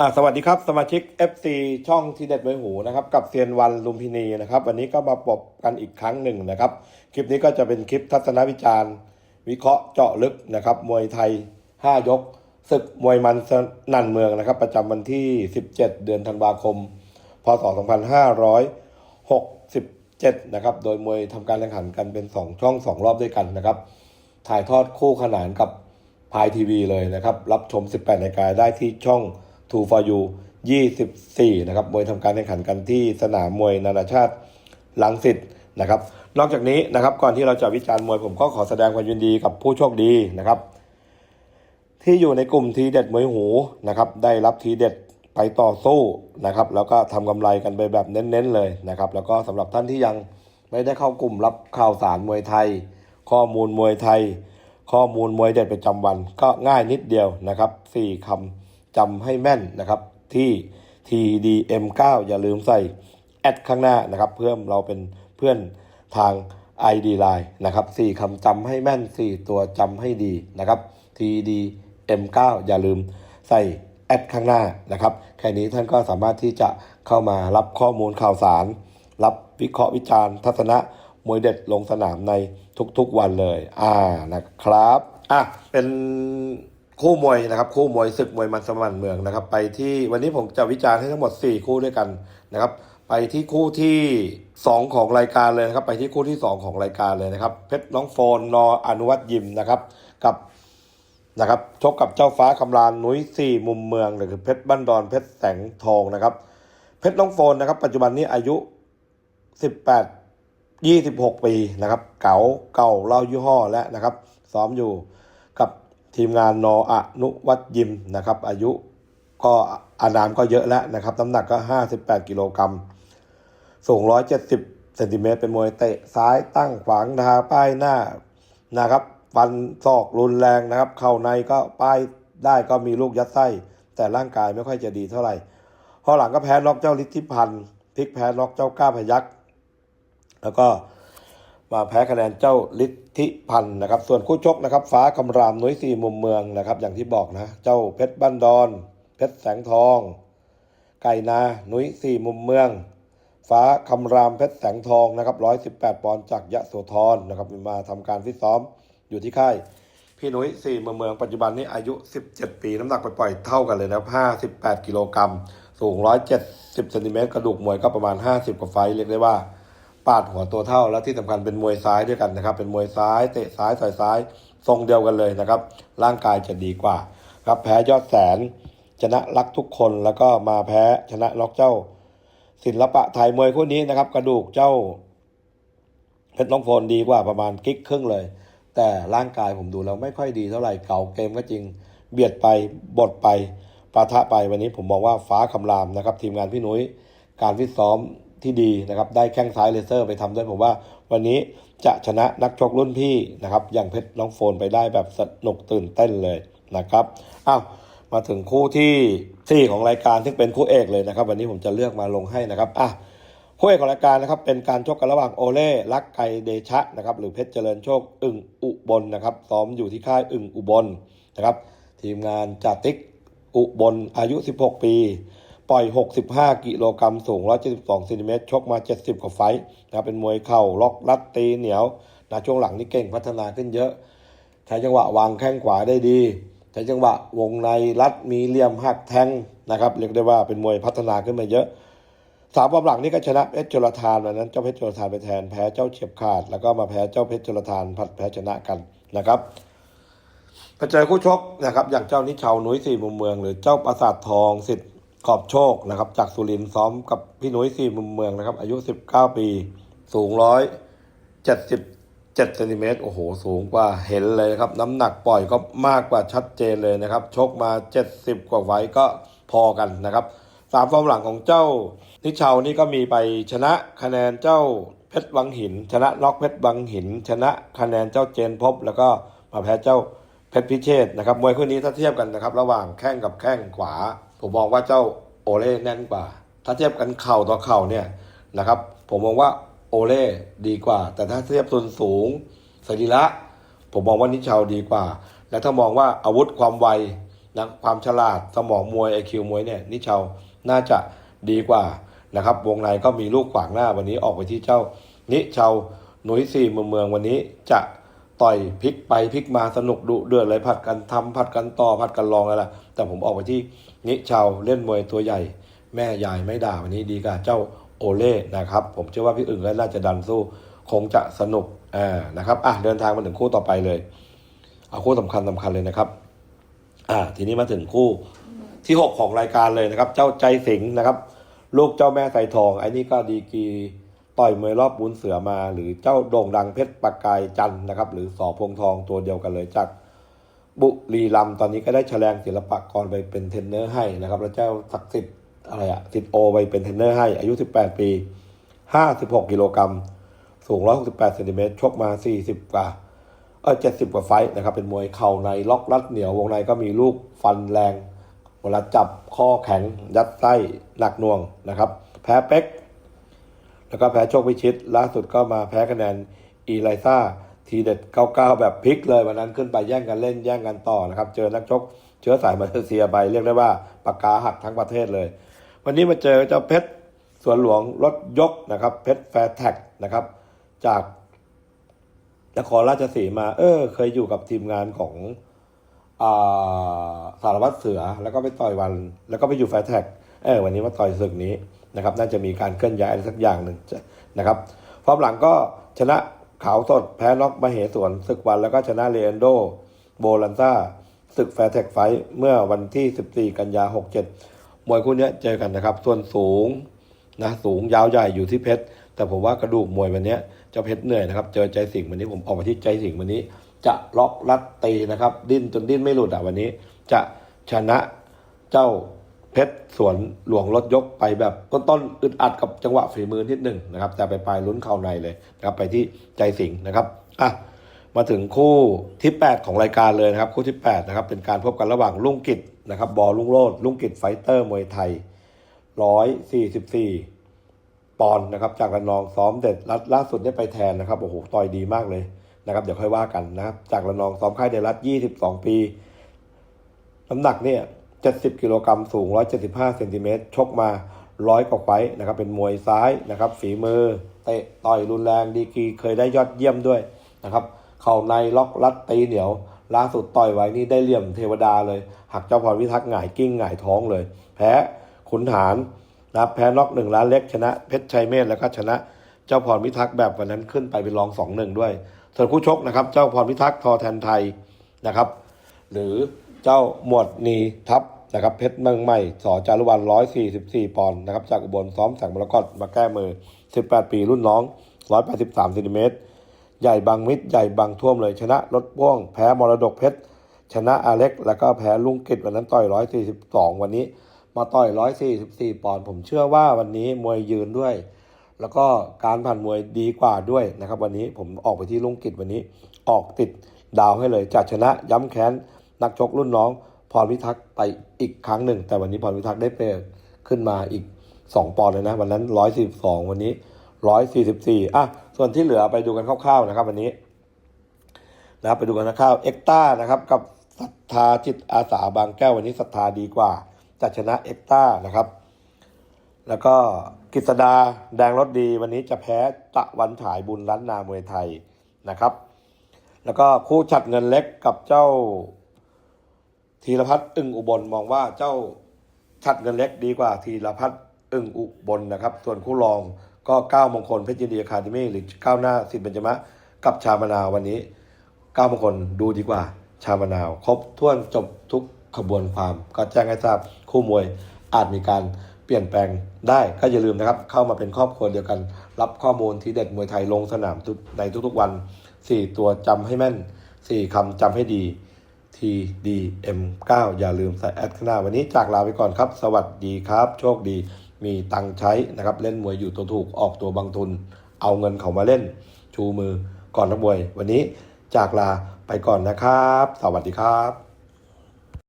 อ่าสวัสดีครับ สมาชิก FC ช่องทีเด็ดมวยหูนะครับกับเซียนวันลุมพินีนะครับ วันนี้ก็มาปบกันอีกครั้งหนึ่งนะครับ คลิปนี้ก็จะเป็นคลิปทัศนวิจารณ์ วิเคราะห์เจาะลึกนะครับ มวยไทย 5 ยกศึกมวยมันสนั่นเมืองนะครับ ประจำวันที่ 17 เดือนธันวาคม พศ 2567 นะครับ โดยมวยทำการแข่งขันกันเป็น 2 ช่อง 2 รอบด้วยกันนะครับ ถ่ายทอดคู่ขนานกับพายทีวีเลยนะครับ รับชม 18นาฬิกาได้ที่ช่อง 2 for you 24 นะครับ มวยทำการแข่งขันกันที่สนามมวยนานาชาติลังสิตนะครับ นอกจากนี้นะครับ ก่อนที่เราจะวิจารณ์มวยผมก็ขอแสดงความยินดีกับผู้โชคดีนะครับ ที่อยู่ในกลุ่มทีเด็ดมวยหูนะครับ ได้รับทีเด็ดไปต่อสู้นะครับ แล้วก็ทำกำไรกันไปแบบเน้นๆเลยนะครับ แล้วก็สำหรับท่านที่ยังไม่ได้เข้ากลุ่มรับข่าวสารมวยไทย ข้อมูลมวยไทย ข้อมูลมวยเด็ดประจำวัน ก็ง่ายนิดเดียวนะครับสี่คำ จำให้แม่นนะครับที่ TDM9 อย่าลืมใส่แอดข้างหน้านะครับ เพื่อเราเป็นเพื่อนทาง ID Line นะครับสี่คำจำให้แม่นสี่ตัวจำให้ดีนะครับ TDM9 อย่าลืมใส่แอดข้างหน้านะครับ แค่นี้ท่านก็สามารถที่จะเข้ามารับข้อมูลข่าวสาร รับวิเคราะห์วิจารณ์ทัศนะมวยเด็ดลงสนามในทุกๆวันเลย อ่านะครับ อะ เป็น คู่มวยนะครับคู่มวยศึกมวยมันสมันเมืองนะครับ ไปที่วันนี้ผมจะวิจารณ์ให้ทั้งหมด 4 คู่ด้วยกันนะครับ ไปที่คู่ที่ 2 ของรายการเลยนะครับ ไปที่คู่ที่ 2 ของรายการเลยนะครับเพชรน้องโฟนนออนุวัตยิมนะครับกับนะครับชกกับเจ้าฟ้าคำรานนุ้ยสี่มุมเมืองหรือเพชรบ้านดอนเพชรแสงทองนะครับ เพชรน้องโฟนนะครับ ปัจจุบันนี้อายุ18 26ปีนะครับ เก่าเก่าเล่ายี่ห้อและนะครับ ซ้อมอยู่ ทีมงานนออนุวัตยิมนะครับ อายุก็อานามก็เยอะแล้วนะครับน้ำหนักก็ 58 กิโลกรัมสูง 170เซนติเมตรเป็นมวยเตะซ้ายตั้งขวางทาป้ายหน้านะครับฟันศอกรุนแรงนะครับ เข้าในก็ป้ายได้ก็มีลูกยัดไส้ แต่ร่างกายไม่ค่อยจะดีเท่าไหร่พอหลังก็แพ้น็อกเจ้าฤทธิพันธ์พลิกแพ้น็อกเจ้ากล้าพยักแล้วก็ มาแพ้คะแนนเจ้าฤทธิพันธ์นะครับ ส่วนคู่ชกนะครับ ฟ้าคำรามนุ้ยสี่มุมเมืองนะครับ อย่างที่บอกนะ เจ้าเพชรบ้านดอน เพชรแสงทอง ไก่นานุ้ยสี่มุมเมือง ฟ้าคำรามเพชรแสงทองนะครับร้อยสิบแปดปอนด์จากยะโสธรนะครับมาทำการฟิตซ้อมอยู่ที่ค่าย พี่นุ้ยสี่มุมเมืองปัจจุบันนี้อายุ17ปีน้ำหนักปล่อยๆเท่ากันเลยนะครับ58กิโลกรัมสูง170เจ็ดสิบเซนติเมตรกระดูกมวยก็ประมาณ50กว่าไฟเรียกได้ว่า ปาดหัวตัวเท่าและที่สำคัญเป็นมวยซ้ายด้วยกันนะครับ เป็นมวยซ้ายเตะซ้ายต่อยซ้ายทรงเดียวกันเลยนะครับ ร่างกายจะดีกว่า ครับแพ้ยอดแสน ชนะรักทุกคนแล้วก็มาแพ้ชนะล็อกเจ้า ศิลปะไทยมวยคู่นี้นะครับ กระดูกเจ้าเพชรน้องโฟนดีกว่าประมาณกิ๊กครึ่งเลย แต่ร่างกายผมดูแล้วไม่ค่อยดีเท่าไหร่เก่าเกมก็จริง เบียดไปบดไปปะทะไปวันนี้ผมมองว่าฟ้าคำรามนะครับ ทีมงานพี่นุ้ยการฟิตซ้อม ที่ดีนะครับ ได้แข้งซ้ายเลเซอร์ไปทำด้วยผมว่า วันนี้จะชนะนักชกรุ่นพี่นะครับ อย่างเพชรน้องโฟนไปได้แบบสนุกตื่นเต้นเลยนะครับอ้าวมาถึงคู่ที่สี่ของรายการที่เป็นคู่เอกเลยนะครับ วันนี้ผมจะเลือกมาลงให้นะครับอะคู่เอกของรายการนะครับเป็นการชกกันระหว่างโอเล่ลักไกเดชะนะครับหรือเพชรเจริญโชคอึ่งอุบลนะครับซ้อมอยู่ที่ค่ายอึ่งอุบลนะครับ ทีมงานจาติกอุบลอายุ 16 ปี ปล่อย 65 กิโลกรัมสูง 172เซนติเมตรชกมา 70 กว่าไฟนะครับเป็นมวยเข่าล็อกรัดตีเหนียวนะช่วงหลังนี่เก่งพัฒนาขึ้นเยอะ ใช้จังหวะวางแข้งขวาได้ดีใช้จังหวะวงในรัดมีเหลี่ยมหักแทงนะครับเรียกได้ว่าเป็นมวยพัฒนาขึ้นมาเยอะสามวันหลังนี่ก็ชนะเพชรจุลธานวันนั้นเจ้าเพชรจุลธานไปแทนแพ้เจ้าเฉียบขาด แล้วก็มาแพ้เจ้าเพชรจุลธานผัดแพ้ชนะกันนะครับไปเจอคู่ชกนะครับอย่างเจ้านิชาวนุ้ยสี่มุมเมือง หรือเจ้าปราสาททองสิทธิ ขอบโชคนะครับ จากสุรินทร์ซ้อมกับพี่นุ้ยสี่มุมเมืองนะครับ อายุ 19 ปี สูงร้อยเจ็ดสิบเจ็ดเซนติเมตรโอ้โห สูงกว่าเห็นเลยนะครับ น้ำหนักปล่อยก็มากกว่าชัดเจนเลยนะครับ ชกมา70กว่าไฟต์ก็พอกันนะครับสามฟอร์มหลังของเจ้านิชาวนี่ก็มีไปชนะคะแนนเจ้าเพชรวังหิน ชนะน็อกเพชรวังหิน ชนะคะแนนเจ้าเจนพบ แล้วก็มาแพ้เจ้าเพชรพิเชษนะครับมวยคู่นี้ถ้าเทียบกันนะครับ ระหว่างแข้งกับแข้งขวา ผมมองว่าเจ้าโอเล่แน่นกว่า ถ้าเทียบกันเข่าต่อเข่าเนี่ยนะครับ ผมมองว่าโอเล่ดีกว่า แต่ถ้าเทียบส่วนสูงสรีระผมมองว่านิชาวดีกว่า และถ้ามองว่าอาวุธความไวนะความฉลาดสมองมวยไอคิวมวยเนี่ยนิชาวน่าจะดีกว่านะครับวงในก็มีลูกขวางหน้าวันนี้ออกไปที่เจ้านิชาวหนุยสี่เมืองเมืองวันนี้จะ ต่อยพลิกไปพลิกมาสนุกดุเดือดเลยผัดกันทำผัดกันต่อผัดกันลองอะไรล่ะแต่ผมออกไปที่นิชาวเล่นมวยตัวใหญ่ แม่ยายไม่ด่าวันนี้ดีกับเจ้าโอเล่นะครับ ผมเชื่อว่าพี่อึ่งก็น่าจะดันสู้คงจะสนุกอ่านะครับอะเดินทางมาถึงคู่ต่อไปเลย เอาคู่สำคัญสำคัญเลยนะครับอ่าทีนี้มาถึงคู่ที่6ของรายการเลยนะครับ เจ้าใจสิงนะครับ ลูกเจ้าแม่ไสทองไอ้นี่ก็ดีกี ต่อยมวยรอบบุญเสือมาหรือเจ้าโด่งดังเพชรปากกายจันนะครับ หรือสอพงทองตัวเดียวกันเลยจากบุรีรัมตอนนี้ก็ได้แฉลงศิลปากรไปเป็นเทรนเนอร์ให้นะครับ แล้วเจ้าศักดิ์สิทธิ์อะไรอะสิทธิ์โอไปเป็นเทรนเนอร์ให้อายุ 18 ปี 56 กิโลกรัมสูง 168เซนติเมตรชกมา 40 กว่าเออเจ็ดสิบกว่าไฟนะครับ เป็นมวยเข่าในล็อกรัดเหนียววงในก็มีลูกฟันแรงเวลาจับข้อแข็งยัดไส้หนักน่วงนะครับ แพ้เป๊ก แล้วก็แพ้โชคพิชิต ล่าสุดก็มาแพ้คะแนนอีไลซ่าทีเด็ด 99 แบบพลิกเลยวันนั้นขึ้นไปแย่งกันเล่นแย่งกันต่อนะครับ เจอนักชกเชื้อสายมาเลเซียไปเรียกได้ว่าปากกาหักทั้งประเทศเลย วันนี้มาเจอเจ้าเพชรสวนหลวงรถยกนะครับเพชรแฟร์แท็กนะครับจากนครราชสีมา เออ เคยอยู่กับทีมงานของอสารวัตรเสือแล้วก็ไปต่อยวัน แล้วก็ไปอยู่แฟร์แท็กเออวันนี้มาต่อยศึกนี้ นะครับ น่าจะมีการเคลื่อนย้ายอะไรสักอย่างหนึ่งนะครับพร้อมหลังก็ชนะขาวสดแพ้น็อกมาเหสวนศึกวันแล้วก็ชนะเรนโดโบลันซ่าศึกแฟร์แท็กไฟท์เมื่อวันที่ 14 กันยา 67 มวยคู่เนี้ยเจอกันนะครับ ส่วนสูงนะสูงยาวใหญ่อยู่ที่เพชร แต่ผมว่ากระดูกมวยวันนี้จ้าเพชรเหนื่อยนะครับ เจอใจสิงห์วันนี้ผมออกมาที่ใจสิงห์วันนี้ จะล็อกรัดตีนะครับ ดิ้นจนดิ้นไม่หลุดอะวันนี้ จะชนะเจ้า เพชรสวนหลวงรถยกไปแบบต้นๆอึดอัดกับจังหวะฝีมือนิดหนึ่งนะครับ แต่ไปปลายลุ้นเข่าในเลยนะครับไปที่ใจสิงห์นะครับอะมาถึงคู่ที่ 8 ของรายการเลยนะครับ คู่ที่8นะครับเป็นการพบกันระหว่างลุงกิจนะครับบอลลุงโลดลุงกิจไฟเตอร์มวยไทยร้อยสี่สิบสี่ปอนด์นะครับ จากระนองซ้อมเด็ดรัดล่าสุดได้ไปแทนนะครับโอ้โหต่อยดีมากเลยนะครับ เดี๋ยวค่อยว่ากันนะครับจากระนองซ้อมค่ายเดรัตยี่สิบสองปีน้ำหนักเนี่ย เจ็ดสิบกิโลกรัมสูงร้อยเซนติเมตร ชกมาร้อยกว่าไฟนะครับ เป็นมวยซ้ายนะครับ ฝีมือ เตะต่อยรุนแรงดีกรีเคยได้ยอดเยี่ยมด้วยนะครับ เข่าในล็อกรัดตีเหนียว ล่าสุดต่อยไว้นี่ได้เหลี่ยมเทวดาเลย หักเจ้าพรพิทักษ์หงายกิ้งหงายท้องเลย แพ้ขุนหารนะครับแพ้น็อกหนึ่งล้านเล็กชนะเพชรชัยเมธแล้วก็ชนะเจ้าพรพิทักษ์แบบวันนั้นขึ้นไปเป็นรองสองหนึ่งด้วย ส่วนคู่ชกนะครับ เจ้าพรพิทักษ์ทอแทนไทยนะครับ หรือ เจ้าหมวดนีทัพนะครับเพชรเมืองใหม่สอจารุวันร้อยสี่สิบสี่ปอนด์นะครับจากอุบลซ้อมแสงมรกตมาแก้มือสิบแปดปีรุ่นน้องร้อยแปดสิบสามเซนติเมตรใหญ่บางมิดใหญ่บางท่วมเลยชนะรถพ่วงแพ้มรดกเพชรชนะอาเล็ก แล้วก็แพ้ลุงกิจวันนั้นต่อยร้อยสี่สิบสองวันนี้มาต่อยร้อยสี่สิบสี่ปอนด์ผมเชื่อว่าวันนี้มวยยืนด้วย แล้วก็การผ่านมวยดีกว่าด้วยนะครับ วันนี้ผมออกไปที่ลุงกิจวันนี้ออกติดดาวให้เลยจะชนะย้ำแค้น นักชกรุ่นน้องพรพิทักษ์ไปอีกครั้งหนึ่ง แต่วันนี้พรพิทักษ์ได้เปขึ้นมาอีก 2 ปอนด์เลยนะ วันนั้น 142 วันนี้ 144 อะ ส่วนที่เหลือไปดูกันคร่าวๆนะครับวันนี้นะครับไปดูกันนะครับเอ็กต้านะครับกับศรัทธาจิตอาสาบางแก้ววันนี้ศรัทธาดีกว่าจะชนะเอ็กต้านะครับ แล้วก็กฤษดาแดงรถดีวันนี้จะแพ้ตะวันฉายบุญล้านนามวยไทยนะครับ แล้วก็คู่ฉัดเงินเล็กกับเจ้า ธีรพัฒน์อึ่งอุบลมองว่าเจ้าฉัดเงินเล็กดีกว่าธีรพัฒน์อึ่งอุบลนะครับ ส่วนคู่รองก็ก้าวมงคลเพชรยินดีอะคาเดมี่หรือก้าวหน้าสิทธิ์เบญจมะกับชามนาววันนี้ก้าวมงคลดูดีกว่าชามะนาว ครบถ้วนจบทุกขบวนความ ก็แจ้งให้ทราบคู่มวยอาจมีการเปลี่ยนแปลงได้ก็อย่าลืมนะครับ เข้ามาเป็นครอบครัวเดียวกัน รับข้อมูลที่เด็ดมวยไทยลงสนามในทุกๆวัน 4 ตัวจำให้แม่น 4คำจำให้ดี TDM9 อย่าลืมใส่แอดข้างหน้าวันนี้จากลาไปก่อนครับ สวัสดีครับ โชคดี มีตังใช้นะครับ เล่นมวยอยู่ตัวถูกออกตัวบางทุน เอาเงินเขามาเล่น ชูมือก่อนนักมวย วันนี้จากลาไปก่อนนะครับ สวัสดีครับ